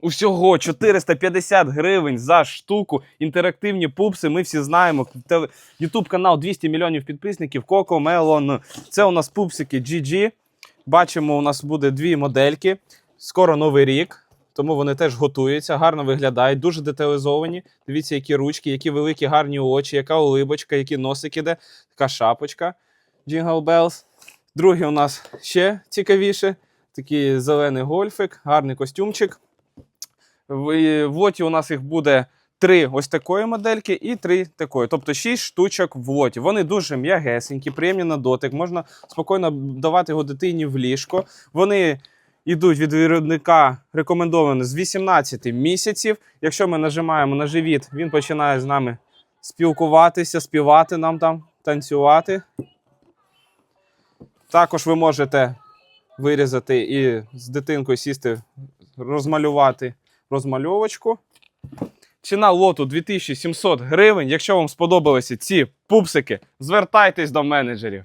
Усього 450 гривень за штуку. Інтерактивні пупси. Ми всі знаємо. Ютуб канал 200 мільйонів підписників. Коко, Мелон. Це у нас пупсики GG. Бачимо, у нас буде дві модельки. Скоро новий рік. Тому вони теж готуються, гарно виглядають, дуже деталізовані. Дивіться, які ручки, які великі гарні очі, яка улибочка, які носик іде, така шапочка. Jingle Bells. Другий у нас ще цікавіше. Такий зелений гольфик, гарний костюмчик. В лоті у нас їх буде три ось такої модельки і три такої. Тобто шість штучок в лоті. Вони дуже м'ягесенькі, приємні на дотик. Можна спокійно давати його дитині в ліжко. Вони йдуть від виробника рекомендовано з 18 місяців. Якщо ми нажимаємо на живіт, він починає з нами спілкуватися, співати нам там, танцювати. Також ви можете вирізати і з дитинкою сісти, розмалювати розмальовочку. Ціна лоту 2700 гривень. Якщо вам сподобалися ці пупсики, звертайтесь до менеджерів.